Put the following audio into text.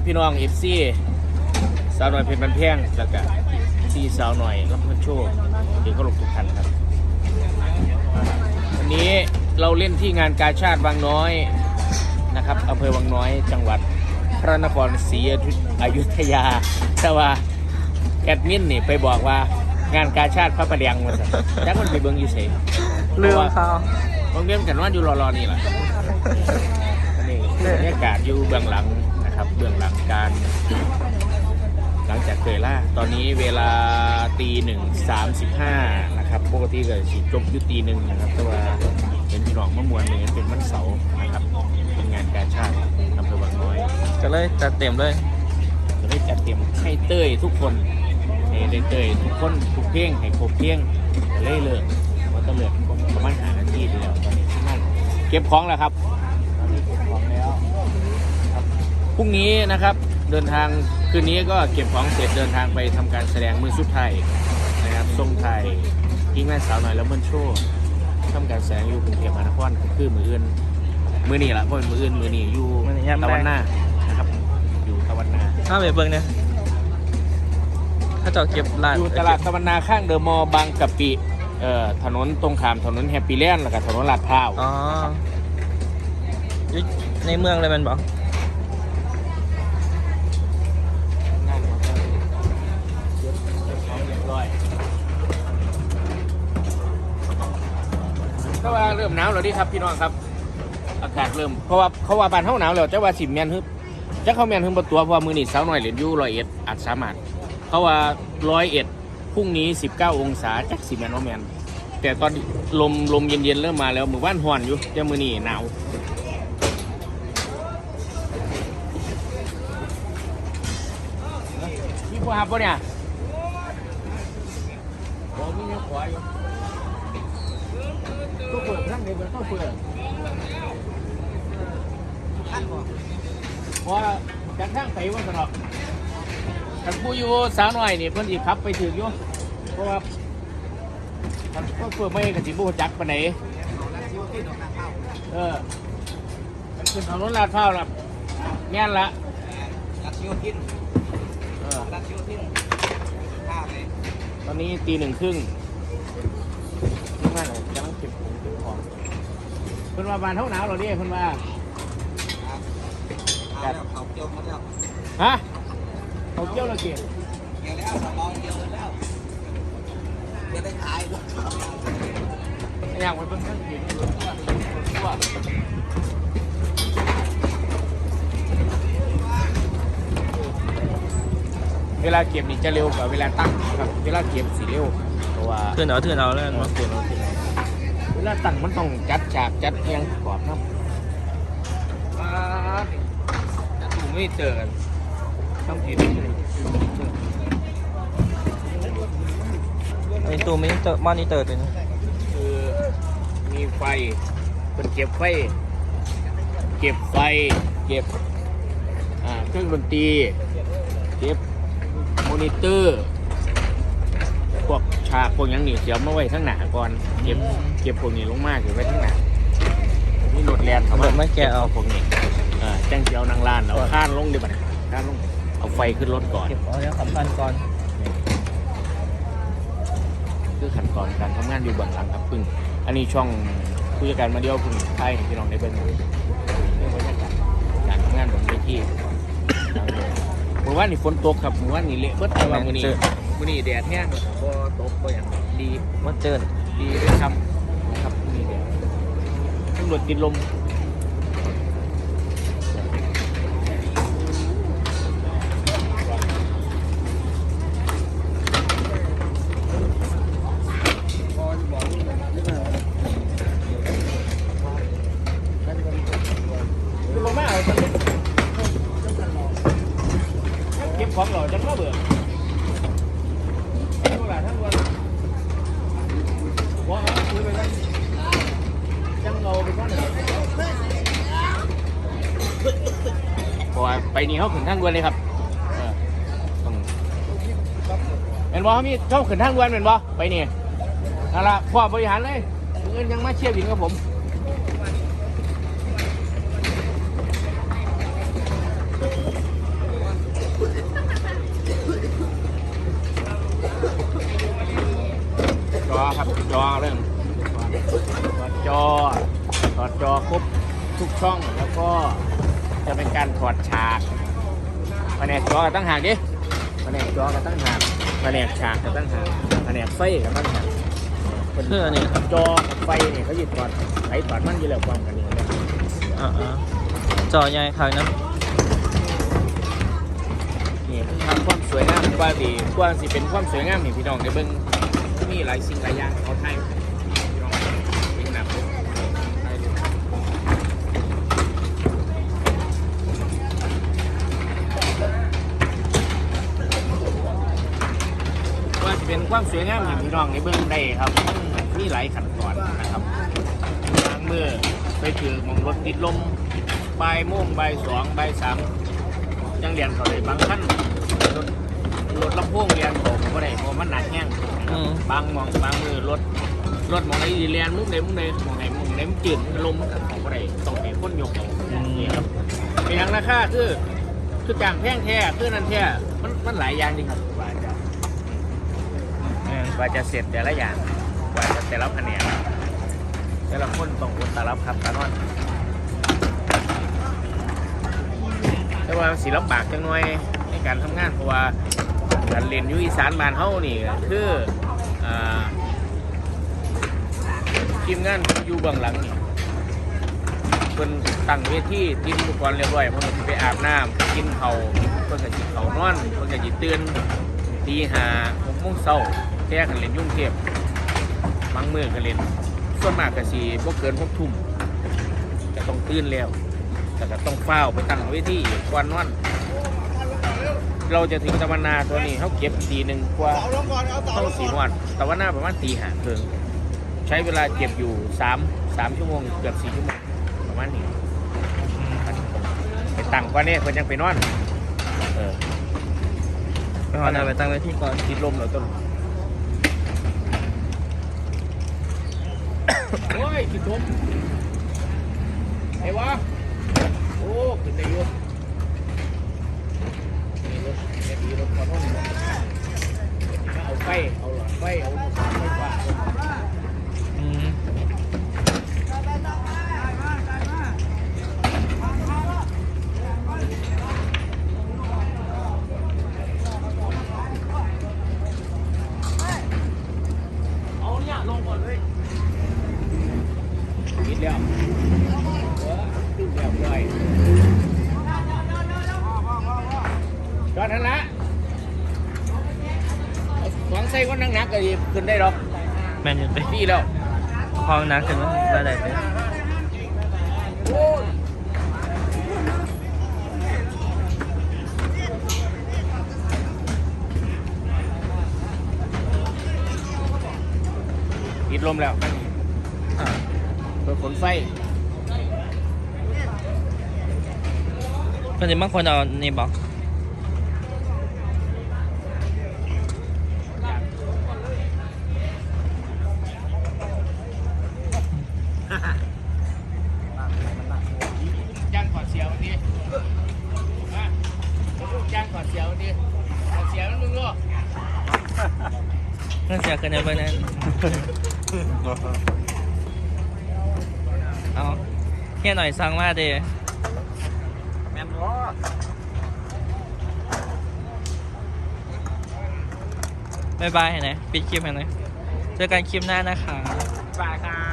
ครับพี่น้องเอฟซีสาวหน่อยเพชรบันเพียงแล้วก็ซีสาวหน่อยรับพันโชคเดี๋ยวก็ลงทุกท่านครับวันนี้เราเล่นที่งานกาชาติวังน้อยนะครับอำเภอวังน้อยจังหวัดพระนครศรีอยุธยาแต่ว่าแอดมินนี่ไปบอกว่างานกาชาติพระประแดงมันสิจักมันไปเบิ่งอยู่เฉยเรื่องเขาโรงเรียนกันว่าอยู่รอๆนี่แหละอันนี้บรรยากาศอยู่เบื้องหลัง นะครับเบื้องหลังการหลังจากเคยล่าตอนนี้เวลาตีหนึ่งสามสิบห้านะครับปกติก็สิจบอยู่ตีหนึ่งนะครับแต่ว่าเป็นพี่น้องมะมวลเลยเป็นวันเสาร์นะครับเป็นงานการชาติอำเภอวังน้อยก็เลยจัดเต็มเลยจะได้จัดเต็มให้เต้ยทุกคนให้ได้เต้ยทุกคนทุกเพลงให้ครบเพลงจะเลยเลิกว่าต้องเลิกประมาณหานาทีเดียวตอนนี้ที่นั่นเก็บของแล้วครับตอนนี้เก็บของแล้วครับพ รุ่งนี้นะครับเดินทางคืนนี้ก็เก็บของเสร็จเดินทางไปทำการแสดงมือสุดไทายนะครับทรงไทยทิ้งแม่สาวหน่อยแล้วเบิ้ลโชว์ทำการแสดงอยู่กรุงเทพมหานครคือมืออื่นมือนี่แหละเพราะเป็นมืออื่นมือนี่อยู่มื้อนี้ย่ำแรงตะวันหน้านะครับอยู่ตะวันนาถ้าไปเบิ่งเนี่ยถ้าเจาะเก็บร้านอยู่ตลาดตะวันนาข้างเดอะมอลล์บางกะปิเอ่อถนนตรงขามถนนแฮปปี้แลนด์แล้วก็ถนนลาดพร้าวอ๋ออยู่ในเมืองเลยแมันบอก ก็ว่าเริ่มหนาวแล้วดิครับพี่น้องครับ อากาศเริ่มเพราะว่าเขาว่าบ้านเฮาหนาวแล้วจะว่าสิแมนฮึบจะเขาแมนฮึบประตัวเพราะว่ามือนี่สาวหน่อยเหรียญยูร้อยเอ็ดอาจสามารถเขาว่าร้อยเอ็ดพรุ่งนี้ 19 องศาจักสิแมนว่าแมนแต่ตอนลมลมเย็นๆเริ่มมาแล้วมือบ้านห่อนอยู่จะมือนี่หนาวมีผู้หับปะเนี่ยโอ้มีเนื้อขวายอยู่ ตู้เปิดท่านเดียวต้องเปิดเพราะว่าจัดทางไปว่าสนอกกันผู้อยู่สาวหน่อยนี่เพิ่นอีกขับไปถึงอยู่เพราะว่าท่านก็เปิดไม่กันสิบบูจักไปไหนเออมันขึ้นถนนลาดพร้าวละแง่นละรัชโยธินเออรัชโยธินข้าไปตอนนี้ตีหนึ่งครึ่งนี่ว่าไหนกำลังเก็บของเก็บของเพิ่นว่าบานเท่าหนาวเหราเนี่ยเพิ่นว่าครับเอาแล้วเขาเกี่ยวมาแล้วฮะเขาเกี่ยวเราเก็บเกี่ยวแล้วสบองเกี่ยวแล้วจะได้ขายอยากไปเพิ่งขึ้นกินตัวเวลาเก็บนี่จะเร็วกว่าเวลาตั้งครับ เวลาเก็บสีเร็วเพราะว่า เทือนเอาเทือนเอาแล้วเอแม่นอบ่เตือนเราเตือนเราเวลาตั้งมันต้องจัดฉากจัดเอียงกรอบครับอ่าถูไม่เจอกันต้องกินไอ้ตัวมิเตอร์มอนิเตอร์ตัวนี้คือมีไฟเป็นเก็บไฟ เก็บไฟ เก็บเครื่องดนตรี เก็บมอนิเตอร์ วกฉากพวกหยังนี่เสียมาไว้ทั้งหน้าก่อน เก็บเก็บพวกนี้ลงมาเก็บไว้ทั้งหน้ามีรถแลนเขาแบบไม่แกะเอาพวกนี้อ่าแจ้งเจียวนางลานเอาข้านลงดีป่ะเนี่ยข้านลงเอาไฟขึ้นรถก่อนเก็บเอาแล้วสำคัญก่อนคือขั้นตอนการทำงานอยู่เบื้องหลังครับพึ่ง อันนี้ช่องผู้จัดการมาเดียวพึ่งไทยให้พี่น้องได้เบิ่งเรื่องบรรยากาศการทำงานบนเวทีเมื่อวานนี่ฝนตกครับเมื่อวานนี่เละเบิดแต่ว่ามื้อนี้ มื้อนี้แดดแห้งบ่ตกบ่หยังดีมาเจินดีด้วยครับครับมื้อนี้แดดตำรวจติดลม ไปนี่เขาขึ้นทางด่วนเลยครับเออต้องเป็นบอเขามีเขาขึ้นทางด่วนเป็นบอไปนี่นั่นละพ่อบริหารเลยเงินยังมาเชียร์บินกับผมจอครับจอเรื่องจอจอครบทุกช่องแล้วก็ จะเป็นการถอดฉากแผนกจอกับตั้งหากดิแผนกจอกับตั้งหากแผนกฉากกับตั้งหากแผนกไฟกับตั้งหากคืออันนี้จอกับไฟเนี่ยเขาหยิบถอดไฟถอดมันอยู่แล้วความกันนี่นะอ่าๆจอใหญ่ครับนะนี่ทำความสวยงามกว่าดีกว่าสิเป็นความสวยงามนี่พี่น้องในเบิ้งมีหลายสิ่งหลายอย่างเขาไทยพี่น้องเป็นหนักไทยเลยว่าสิเป็น ความสวยงามนี่พี่น้องในเบิ้งได้ครับมันมีหลายขั้นตอนนะครับบางเมื่อไปถือหมองรถติดลมบ่ายโมงบ่ายสองบ่ายสามยังเรียนเขาเลยบางขั้นรถรถลำโพงเรียนผมก็ได้เพราะมันหนักแห้งอืมบางหมองบางมือรถรถหมองไหนดีเรียนมุกไหนมุกไหนหมองไหนมุกไหนมันจืดมันลมมันของก็ได้ต้องให้คนยกเอานี่ครับเป็นอย่างราคาคือคือจางแพงแท้คือนั่นแท้มันมันหลายอย่างดีครับ กว่าจะเสร็จแต่ละอย่างกว่าจะแต่ละแผนกแต่ละคนต้องอดตารับครับตานอนแต่ว่าสีลำบากจังหน่อยในการทำงานเพราะว่าการเรียนยุอีสานบ้านเฮานี่คืออทีมงานอยู่เบื้องหลังนี่เพิ่นตั้งเวทีเตรีมอุปกรณ์เรียบร้อยเพิ่นก็สิไปอาบน้ำกินเข้าเพิ่นก็สิเขานอนเพิ่นก็สิตื่นตีห้าหกโมงเช้า แค่กันเล่นยุ่งเทพบางมื้อก็เล่นส่วนมากก็สิบ่เกิน6ทุ่มก็ต้องตื่นแล้วแต่ก็ต้องเฝ้าไปตั้งไว้ที่ก่อนนอนเราจะถึงตะวันนาตัวนี้เขาเก็บตีหนึ่งกว่าเข้าสี่วันตะวันนาประมาณตีหาเพิงใช้เวลาเก็บอยู่สามสามชั่วโมงเกือบสี่ชั่วโมงประมาณนี้ไปตั้งก่อนเนี่ยเพิ่นยังไปนอนเออไปหอนาไปตั้งไว้ที่ก่อนติดลมแล้วต้น โอ้ยติดลมไอ้วะโอ้ขึ้นได้เยอะนี่รถเนี่ยดีรถขอโทษเอาไฟ เอาหลอดไฟ เอาไฟฟ้า อืม เอาเนี่ยลงก่อนเลยปิดแล้วเออปิดแล้วเลยจอด นั่นละเอาหวังใส่ก็นั่งนักๆก็ดีขึ้นได้หรอกแมนอยู่ไปพี่แล้วห้องนักกันมั้ยได้ได้ไปปิดลมแล้วอ่าเปิดขนไฟคนจะบางคนเอานี่บอก ย่างขอดเสียวนี่มาย่างขอดเสียวนี่ขอดเสียวนั่นมึงก็ เงินเสียกันในเบนั้นเอาเฮียหน่อยสั่งมาด้แมนบ่บายบายเห็นไหมปิดคลิปเห็นไหมเจอกันคลิปหน้านะคะบ๊ายบายค่ะ